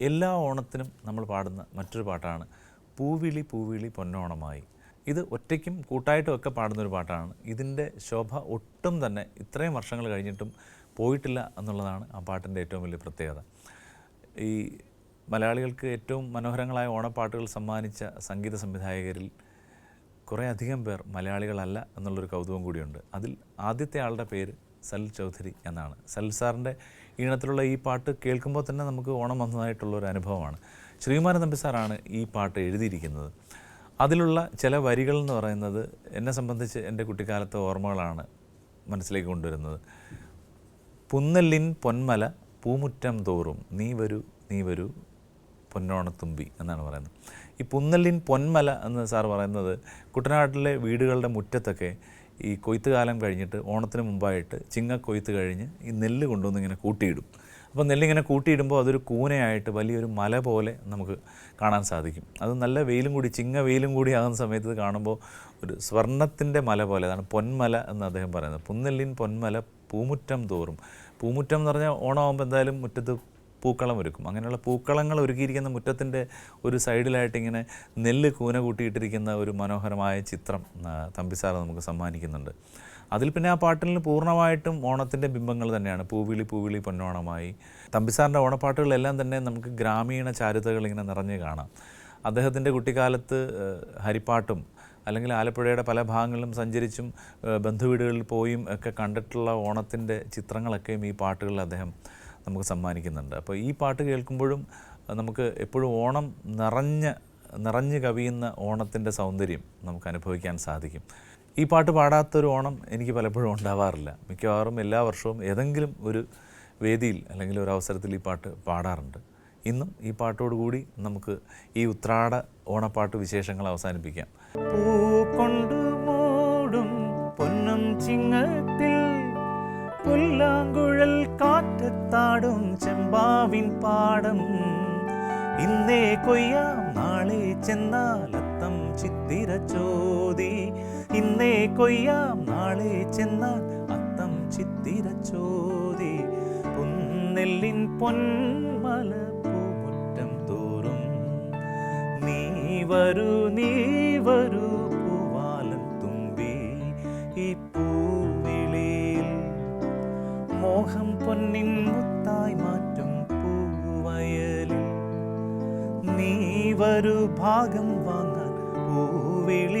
എല്ലാ ഓണത്തിനും നമ്മൾ പാടുന്ന മറ്റൊരു പാട്ടാണ് പൂവിളി പൂവിളി പൊന്നോണമായി. ഇത് ഒറ്റയ്ക്കും കൂട്ടായിട്ടും ഒക്കെ പാടുന്നൊരു പാട്ടാണ്. ഇതിന്റെ ശോഭ ഒട്ടും തന്നെ ഇത്രയും വർഷങ്ങൾ കഴിഞ്ഞിട്ടും പോയിട്ടില്ല എന്നുള്ളതാണ് ആ പാട്ടിന്റെ ഏറ്റവും വലിയ പ്രത്യേകത. ഈ മലയാളികൾക്ക് ഏറ്റവും മനോഹരങ്ങളായ ഓണപ്പാട്ടുകൾ സമ്മാനിച്ച സംഗീത സംവിധായകരിൽ കുറേ അധികം പേർ മലയാളികളല്ല എന്നുള്ളൊരു കൗതുകം കൂടിയുണ്ട്. അതിൽ ആദ്യത്തെ ആളുടെ പേര് സൽ ചൗധരി എന്നാണ്. സൽ സാറിന്റെ ഈണത്തിലുള്ള ഈ പാട്ട് കേൾക്കുമ്പോൾ തന്നെ നമുക്ക് ഓണം വന്നതായിട്ടുള്ള ഒരു അനുഭവമാണ്. ശ്രീമാന തമ്പി സാറാണ് ഈ പാട്ട് എഴുതിയിരിക്കുന്നത്. അതിലുള്ള ചില വരികൾ എന്ന് പറയുന്നത് എന്നെ സംബന്ധിച്ച് എന്റെ കുട്ടിക്കാലത്തെ ഓർമ്മകളാണ് മനസ്സിലേക്ക് കൊണ്ടുവരുന്നത്. പുന്നല്ലിൻ പൊന്മല പൂമുറ്റം തോറും നീ വരൂ നീ വരൂ പൊന്നോണത്തുമ്പി എന്നാണ് പറയുന്നത്. ഈ പുന്നല്ലിൻ പൊന്മല എന്ന് സാർ പറയുന്നത് കുട്ടനാട്ടിലെ വീടുകളുടെ മുറ്റത്തൊക്കെ ഈ കൊയ്ത്ത് കാലം കഴിഞ്ഞിട്ട് ഓണത്തിന് മുമ്പായിട്ട് ചിങ്ങ കൊയ്ത്ത് കഴിഞ്ഞ് ഈ നെല്ല് കൊണ്ടുവന്ന് ഇങ്ങനെ കൂട്ടിയിടും. അപ്പോൾ നെല്ലിങ്ങനെ കൂട്ടിയിടുമ്പോൾ അതൊരു കൂനയായിട്ട് വലിയൊരു മല പോലെ നമുക്ക് കാണാൻ സാധിക്കും. അത് നല്ല വെയിലും കൂടി ചിങ്ങ വെയിലും കൂടി ആകുന്ന സമയത്ത് കാണുമ്പോൾ ഒരു സ്വർണത്തിന്റെ മല പോലെ അതാണ് പൊന്മല എന്ന് അദ്ദേഹം പറയുന്നത്. പുന്നെല്ലിൻ പൊന്മല പൂമുറ്റം തോറും. പൂമുറ്റം എന്ന് പറഞ്ഞാൽ ഓണമാകുമ്പോൾ എന്തായാലും മുറ്റത്ത് പൂക്കളം ഒരുക്കും. അങ്ങനെയുള്ള പൂക്കളങ്ങൾ ഒരുക്കിയിരിക്കുന്ന മുറ്റത്തിന്റെ ഒരു സൈഡിലായിട്ട് ഇങ്ങനെ നെല്ല് കൂന കൂട്ടിയിട്ടിരിക്കുന്ന ഒരു മനോഹരമായ ചിത്രം തമ്പിസാർ നമുക്ക് സമ്മാനിക്കുന്നുണ്ട്. അതിൽ പിന്നെ ആ പാട്ടിൽ പൂർണമായിട്ടും ഓണത്തിന്റെ ബിംബങ്ങൾ തന്നെയാണ്. പൂവിളി പൂവിളി പൊന്നോണമായി. തമ്പിസാറിന്റെ ഓണപ്പാട്ടുകളെല്ലാം തന്നെ നമുക്ക് ഗ്രാമീണ ചാരുതകൾ ഇങ്ങനെ നിറഞ്ഞു കാണാം. അദ്ദേഹത്തിന്റെ കുട്ടിക്കാലത്ത് ഹരിപ്പാട്ടും അല്ലെങ്കിൽ ആലപ്പുഴയുടെ പല ഭാഗങ്ങളിലും സഞ്ചരിച്ചും ബന്ധുവീടുകളിൽ പോയും ഒക്കെ കണ്ടിട്ടുള്ള ഓണത്തിന്റെ ചിത്രങ്ങളൊക്കെയും ഈ പാട്ടുകളിൽ അദ്ദേഹം നമുക്ക് സമ്മാനിക്കുന്നുണ്ട്. അപ്പോൾ ഈ പാട്ട് കേൾക്കുമ്പോഴും നമുക്ക് എപ്പോഴും ഓണം നിറഞ്ഞ നിറഞ്ഞു കവിയുന്ന ഓണത്തിന്റെ സൗന്ദര്യം നമുക്ക് അനുഭവിക്കാൻ സാധിക്കും. ഈ പാട്ട് പാടാത്തൊരു ഓണം എനിക്ക് പലപ്പോഴും ഉണ്ടാവാറില്ല. മിക്കവാറും എല്ലാ വർഷവും ഏതെങ്കിലും ഒരു വേദിയിൽ അല്ലെങ്കിൽ ഒരു അവസരത്തിൽ ഈ പാട്ട് പാടാറുണ്ട്. ഇന്നും ഈ പാട്ടോടുകൂടി നമുക്ക് ഈ ഉത്രാട ഓണപ്പാട്ട് വിശേഷങ്ങൾ അവസാനിപ്പിക്കാം. കാറ്റത്താടും ചെമ്പാവിൻ പാടം. ഇന്നേ കൊയ്യാം നാളെ ചെന്നാലത്തം ചിത്തിര ചോതി. ഇന്നേ കൊയ്യാം നാളെ ചെന്നാൽ അത്തം ചിത്തിര ചോതി. പൊന്നെല്ലിൻ പൊന്മല പൂമുറ്റം തോറും. നീ വരൂ നീ വരൂ മോഹം പൊന്നിൻ മുത്തായി മാറ്റും പൂവയലിൽ നീ വരു ഭാഗം വാങ്ങാൻ പൂവിളി